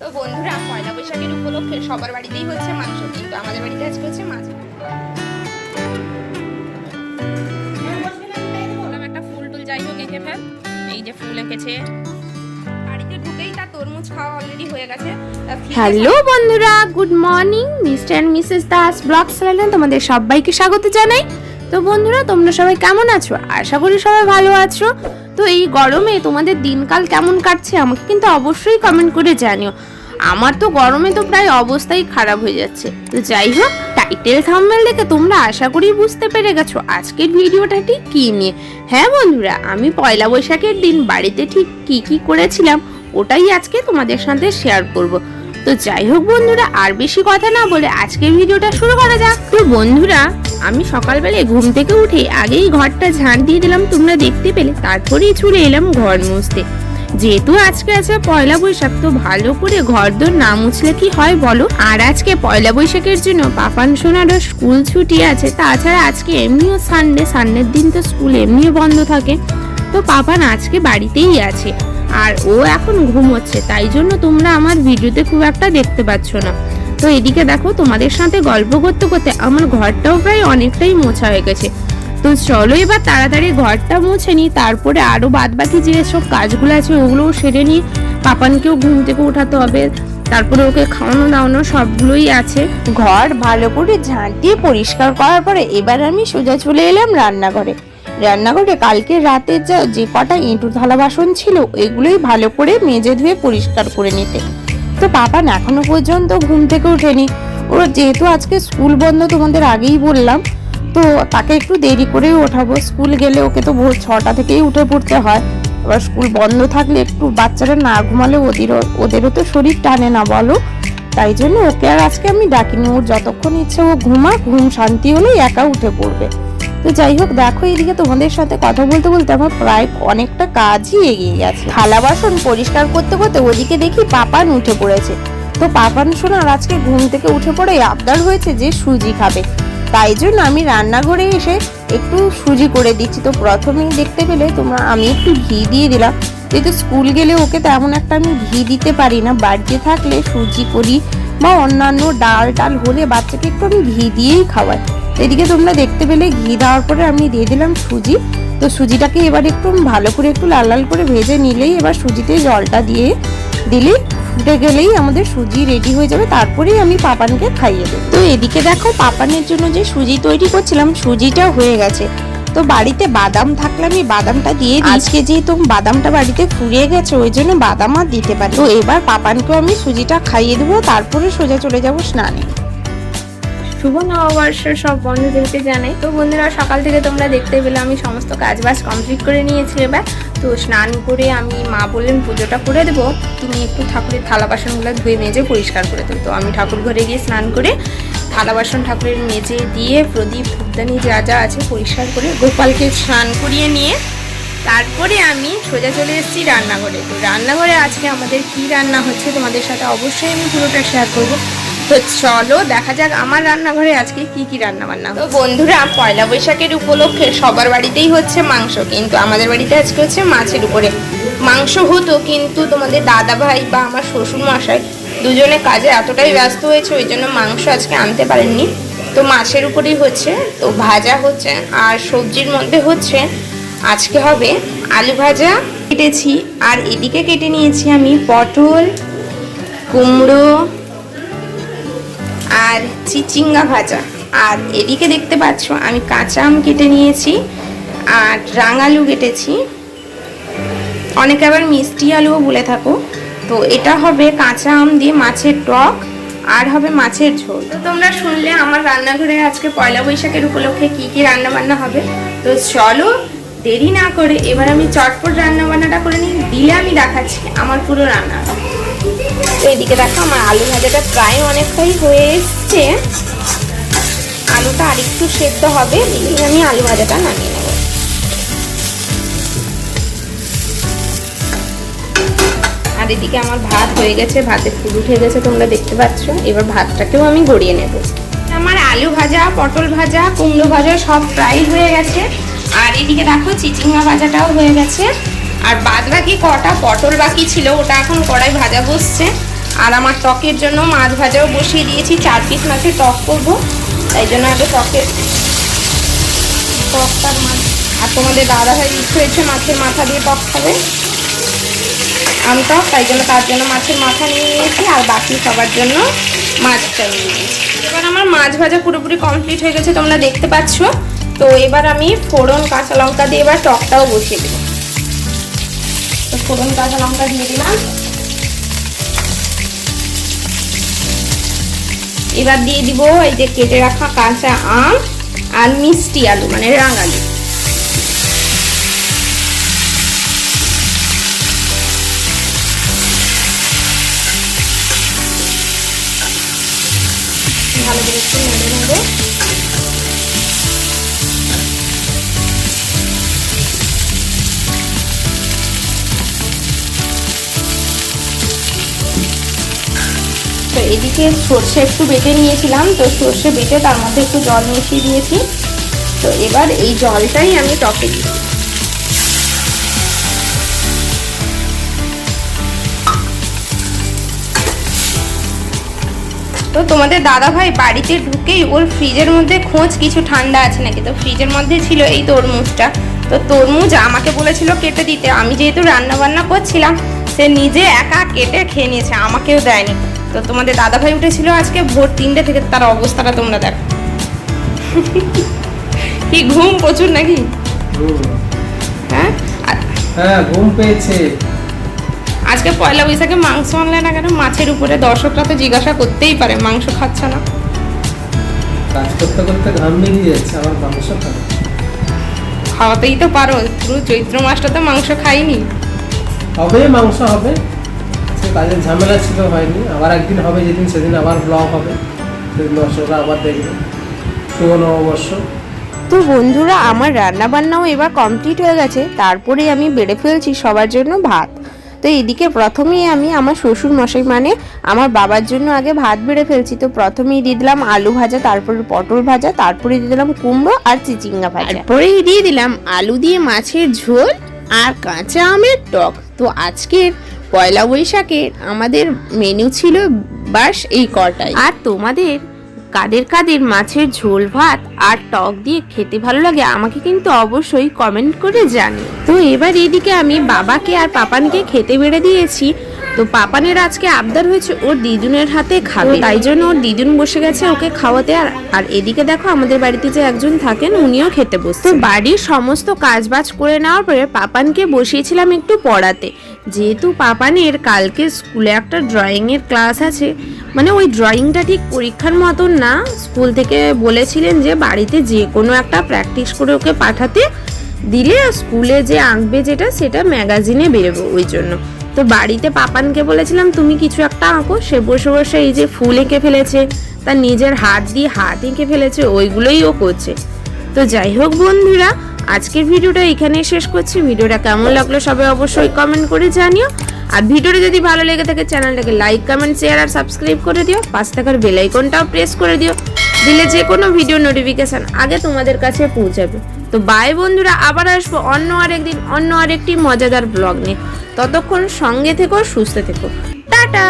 তো বন্ধুরা, পয়লা বৈশাখের উপলক্ষে সবার বাড়িতেই হচ্ছে মাংস কিন্তু আমাদের বাড়িতে আজকে হচ্ছে মাছ হয়ে হ্যালো বন্ধুরা, good morning, Mr and Mrs Das blog চ্যানেলে তোমাদের সবাইকে স্বাগত জানাই। তো বন্ধুরা, তোমরা সবাই কেমন আছো? আশা করি সবাই ভালো আছো। তো এই গরমে তোমাদের দিনকাল কেমন কাটছে আমাকে কিন্তু অবশ্যই কমেন্ট করে জানিও। আমার তো গরমে তো প্রায় অবস্থাই খারাপ হয়ে যাচ্ছে। তো যাই হোক টাইটেল থাম্বনেল দেখে তোমরা আশা করি বুঝতে পেরে গেছো আজকের ভিডিওটা ঠিক কী নিয়ে। হ্যাঁ বন্ধুরা, আমি পয়লা বৈশাখের দিন বাড়িতে ঠিক কি কি করেছিলাম ওটাই আজকে তোমাদের সাথে শেয়ার করব। তো যাই হোক বন্ধুরা, আর বেশি কথা না বলে আজকের ভিডিওটা শুরু করা যাক। তো বন্ধুরা আমি সকালবেলায় ঘুম থেকে উঠে আগেই ঘরটা ঝাঁট দিয়ে দিলাম, তোমরা দেখতে পেলে। তারপরেই ছুটে এলাম ঘর মুছতে। যেহেতু আজকে আছে পয়লা বৈশাখ, তো ভালো করে ঘর দোর না মুছলে কি হয় বলো? আর আজকে পয়লা বৈশাখের জন্য পাপান সোনারও স্কুল ছুটি আছে, তাছাড়া আজকে এমনিও সানডে সানডের দিন তো স্কুল এমনিও বন্ধ থাকে। তো পাপান আজকে বাড়িতেই আছে, আর ও এখন ঘুমোচ্ছে, তাই জন্য তোমরা আমার ভিডিওতে খুব একটা দেখতে পাচ্ছ না। তো এদিকে দেখো, তোমাদের সাথে গল্প করতে করতে আমার ঘরটাও প্রায় অনেকটাই মোছা হয়ে গেছে। তো চলো এবার তাড়াতাড়ি ঘরটা মুছে নিই, তারপরে আরও বাদ বাকি যে সব কাজগুলো আছে ওগুলোও সেরে নিই। পাপানকেও ঘুম থেকে উঠাতে হবে, তারপরে ওকে খাওয়ানো দাওয়ানো সবগুলোই আছে। ঘর ভালো করে ঝাঁট দিয়ে পরিষ্কার করার পরে এবার আমি সোজা চলে এলাম রান্নাঘরে। রান্নাঘরে কালকে রাতে যা যে কটা এঁটু থালা বাসন ছিল, এগুলোই ভালো করে মেজে ধুয়ে পরিষ্কার করে নিতে। তো পাপান এখনও পর্যন্ত ঘুম থেকে ওঠেনি ওর যেহেতু আজকে স্কুল বন্ধ, তোমাদের আগেই বললাম, তো তাকে একটু দেরি করেই ওঠাবো। স্কুল গেলে ওকে তো ভোর ছটা থেকেই উঠে পড়তে হয়। এবার স্কুল বন্ধ থাকলে একটু বাচ্চারা না ঘুমালে ওদেরও ওদেরও তো শরীর টানে না, বলো। তাই জন্য ওকে আর আজকে আমি ডাকিনি। ওর যতক্ষণ ইচ্ছে ও ঘুমা ঘুম শান্তি হলেই একা উঠে পড়বে। তো যাই হোক, দেখো এদিকে তোমাদের সাথে কথা বলতে বলতে আমার প্রায় অনেকটা কাজই এগিয়ে গেছে। থালা বাসন পরিষ্কার করতে করতে ওদিকে দেখি পাপান উঠে পড়েছে। তো পাপান শোনার আজকে ঘুম থেকে উঠে পড়ে আবদার হয়েছে যে সুজি খাবে। তাই জন্য আমি রান্নাঘরে এসে একটু সুজি করে দিচ্ছি। তো প্রথমেই দেখতে পেলে তোমরা, আমি একটু ঘি দিয়ে দিলাম। যেহেতু স্কুল গেলে ওকে তেমন একটা আমি ঘি দিতে পারি না। বাড়িতে থাকলে সুজি করি বা অন্যান্য ডাল টাল হলে বাচ্চাকে একটু আমি ঘি দিয়েই খাওয়াই। এদিকে তোমরা দেখতে পেলে, ঘি দেওয়ার পরে আমি দিয়ে দিলাম সুজি। তো সুজিটাকে এবার একটু ভালো করে একটু লাল লাল করে ভেজে নিলেই এবার সুজিতে জলটা দিয়ে দিলে ফুটে গেলেই আমাদের সুজি রেডি হয়ে যাবে। তারপরেই আমি পাপানকে খাইয়ে দেবো। তো এদিকে দেখো, পাপানের জন্য যে সুজি তৈরি করছিলাম সুজিটা হয়ে গেছে। তো বাড়িতে বাদাম থাকলে আমি বাদামটা দিয়ে দিই। আজকে যেহেতু বাদামটা বাড়িতে ফুরিয়ে গেছে, ওই জন্য বাদাম আর দিতে পারি তো এবার পাপানকেও আমি সুজিটা খাইয়ে দেবো, তারপরে সোজা চলে যাব স্নানে। শুভ নববর্ষ সব বন্ধুদেরকে জানাই। তো বন্ধুরা, সকাল থেকে তোমরা দেখতে পেলে আমি সমস্ত কাজ বাজ কমপ্লিট করে নিয়েছি এবার। তো স্নান করে আমি মা বললেন, পুজোটা করে দেবো। তুমি একটু ঠাকুরের থালা বাসনগুলো ধুয়ে মেজে পরিষ্কার করে দেবো তো আমি ঠাকুর ঘরে গিয়ে স্নান করে থালা বাসন ঠাকুরের মেজে দিয়ে প্রদীপ, ধূপদানি যা যা আছে পরিষ্কার করে গোপালকে স্নান করিয়ে নিয়ে তারপরে আমি সোজা চলে এসেছি রান্নাঘরে। তো রান্নাঘরে আজকে আমাদের কি রান্না হচ্ছে তোমাদের সাথে অবশ্যই আমি পুরোটা শেয়ার করব। তো চলো দেখা যাক আমার রান্নাঘরে আজকে কি কি রান্না বান্না তো বন্ধুরা, পয়লা বৈশাখের উপলক্ষে সবার বাড়িতেই হচ্ছে মাংস, কিন্তু আমাদের বাড়িতে আজকে হচ্ছে মাছের উপরে। মাংস হতো, কিন্তু তোমাদের দাদা ভাই বা আমার শ্বশুর মশাই দুজনে কাজে এতটাই ব্যস্ত হয়েছে, ওই জন্য মাংস আজকে আনতে পারেননি। তো মাছের উপরেই হচ্ছে, তো ভাজা হচ্ছে, আর সবজির মধ্যে হচ্ছে, আজকে হবে আলু ভাজা কেটেছি, আর এদিকে কেটে নিয়েছি আমি পটল, কুমড়ো আর চিচিঙ্গা ভাজা। আর এদিকে দেখতে পাচ্ছ, আমি কাঁচা আম কেটে নিয়েছি আর রাঙালু কেটেছি। অনেকে আবার মিষ্টি আলুও বলে থাকো। তো এটা হবে কাঁচা আম দিয়ে মাছের টক আর হবে মাছের ঝোল। তো তোমরা শুনলে আমার রান্নাঘরে আজকে পয়লা বৈশাখের উপলক্ষে কি কি রান্না বান্না হবে? তো চলো দেরি না করে এবার আমি চটপট রান্না বান্নাটা করে নিই। দিলে আমি দেখাচ্ছি আমার পুরো রান্না। এদিকে দেখো আমার আলু ভাজাটা প্রায় অনেকটাই হয়ে এসছে। আলুটা আরেকটু সেদ্ধ হবে দিলেই আমি আলু ভাজাটা নামিয়ে নেব। আর এদিকে আমার ভাত হয়ে গেছে, ভাতে ফুল উঠে গেছে তোমরা দেখতে পাচ্ছ। এবার ভাতটাকেও আমি গড়িয়ে নেব। আমার আলু ভাজা, পটল ভাজা, কুমড়ো ভাজা সব প্রায় হয়ে গেছে। আর এদিকে দেখো চিচিঙ্গা ভাজাটাও হয়ে গেছে। আর বাদ বাকি কটা পটল বাকি ছিল, ওটা এখন কড়াই ভাজা বসছে। আর আমার টকের জন্য মাছ ভাজাও বসিয়ে দিয়েছি, চার পিস মাছের টক করব। তাই জন্য আগে টকের টকটার মাছ আর তোমাদের দাদা ভাই ইচ্ছে হয়েছে মাছের মাথা দিয়ে টক খাবে। আম টক তাই জন্য তার জন্য মাছের মাথা নিয়ে নিয়েছি, আর বাকি সবার জন্য মাছটা নিয়ে নিয়েছি। এবার আমার মাছ ভাজা পুরোপুরি কমপ্লিট হয়ে গেছে, তোমরা দেখতে পাচ্ছ। তো এবার আমি ফোড়ন, কাঁচা লঙ্কা দিয়ে এবার টকটাও বসিয়ে দেবো। ফোড়ন কাঁচা লঙ্কা দিয়ে দিলাম। এবার দিয়ে দিব এই যে কেটে রাখা কাঁচা আম আর মিষ্টি আলু মানে রাঙালু। ভালো করে একটু নেড়ে নেব এদিকে সর্ষে একটু বেটে নিয়েছিলাম, তো সর্ষে বেটে তার মধ্যে একটু জল মিশিয়ে দিয়েছি। তো এবার এই জলটাই আমি টকে দিই তো তোমাদের দাদা ভাই বাড়িতে ঢুকেই ওর ফ্রিজের মধ্যে খোঁজ, কিছু ঠান্ডা আছে নাকি? তো ফ্রিজের মধ্যে ছিল এই তরমুজটা। তো তরমুজ আমাকে বলেছিল কেটে দিতে। আমি যেহেতু রান্না বান্না করছিলাম, সে নিজে একা কেটে খেয়ে নিয়েছে, আমাকেও দেয়নি। তো তোমাদের দাদা ভাই উঠেছিল আজকে ভোর তিনটে থেকে তার অবস্থাটা তোমরা দেখো। কি ঘুম? প্রচুর নাকি? হ্যাঁ? হ্যাঁ ঘুম পেয়েছে। আজকে পয়লা বৈশাখে মাংস আনলে না কেন? মাছের উপরে দর্শকরা তো জিজ্ঞাসা করতেই পারে মাংস খাচ্ছে না। কাজ করতে করতে ঘাম বেরিয়ে যাচ্ছে আমার মাংস খাবে। খাওয়াতেই তো পারো পুরো চৈত্র মাসটা তো মাংস খাইনি। হবে মাংস হবে। কাজের ঝামেলা ছিল হয়নি। আবার একদিন হবে যেদিন সেদিন আবার ব্লগ হবে। সেদিন দর্শকরা আবার দেখবে। শুভ নববর্ষ। তো বন্ধুরা আমার রান্না বান্নাও এবার কমপ্লিট হয়ে গেছে। তারপরে আমি বেড়ে ফেলছি সবার জন্য ভাত। তো এদিকে প্রথমেই আমি আমার শ্বশুর মশাই মানে আমার বাবার জন্য আগে ভাত বেড়ে ফেলছি। তো প্রথমেই দিয়ে দিলাম আলু ভাজা তারপরে পটল ভাজা তারপরে দিয়ে দিলাম কুমড়ো আর চিচিঙ্গা ভাজা। তারপরেই দিয়ে দিলাম আলু দিয়ে মাছের ঝোল আর কাঁচা আমের টক। তো আজকের পয়লা বৈশাখের আমাদের মেনু ছিল বাস এই কটাই আর তোমাদের কাদের কাদের মাছের ঝোল, ভাত আর টক দিয়ে খেতে ভালো লাগে আমাকে কিন্তু অবশ্যই কমেন্ট করে জানি তো এবার এদিকে আমি বাবাকে আর পাপানকে খেতে বেড়ে দিয়েছি। তো পাপানের আজকে আবদার হয়েছে ওর দিদুনের হাতে খাবে। তাই জন্য ওর দিদুন বসে গেছে ওকে খাওয়াতে। আর আর এদিকে দেখো আমাদের বাড়িতে যে একজন থাকেন উনিও খেতে বসছে। তো বাড়ির সমস্ত কাজবাজ করে নেওয়ার পরে পাপানকে বসিয়েছিলাম একটু পড়াতে। যেহেতু পাপানের কালকে স্কুলে একটা ড্রয়িংয়ের ক্লাস আছে মানে ওই ড্রয়িংটা ঠিক পরীক্ষার মতন না স্কুল থেকে বলেছিলেন যে বাড়িতে যে কোনো একটা প্র্যাকটিস করে ওকে পাঠাতে দিলে স্কুলে যে আঁকবে যেটা সেটা ম্যাগাজিনে বেরোবে ওই জন্য। তো বাড়িতে পাপানকে বলেছিলাম, তুমি কিছু একটা আঁকো। সে বসে বসে এই যে ফুল এঁকে ফেলেছে, তার নিজের হাত দিয়ে হাত এঁকে ফেলেছে, ওইগুলোই ও করছে। তো যাই হোক বন্ধুরা, আজকের ভিডিওটা এখানেই শেষ করছি। ভিডিওটা কেমন লাগল সবাই অবশ্যই কমেন্ট করে জানিও। আর ভিডিওটা যদি ভালো লেগে থাকে, চ্যানেলটাকে লাইক কমেন্ট শেয়ার আর সাবস্ক্রাইব করে দিও। পাশ থাকার বেল আইকনটাও প্রেস করে দিও। দিলে যে কোনো ভিডিও নোটিফিকেশন আগে তোমাদের কাছে পৌঁছাবে। তো বাই বন্ধুরা, আবার আসব অন্য আরেকদিন, অন্য আরেকটি মজাদার ব্লগ নিয়ে। ততক্ষণ সঙ্গে থেকো সুস্থ থেকো। টাটা!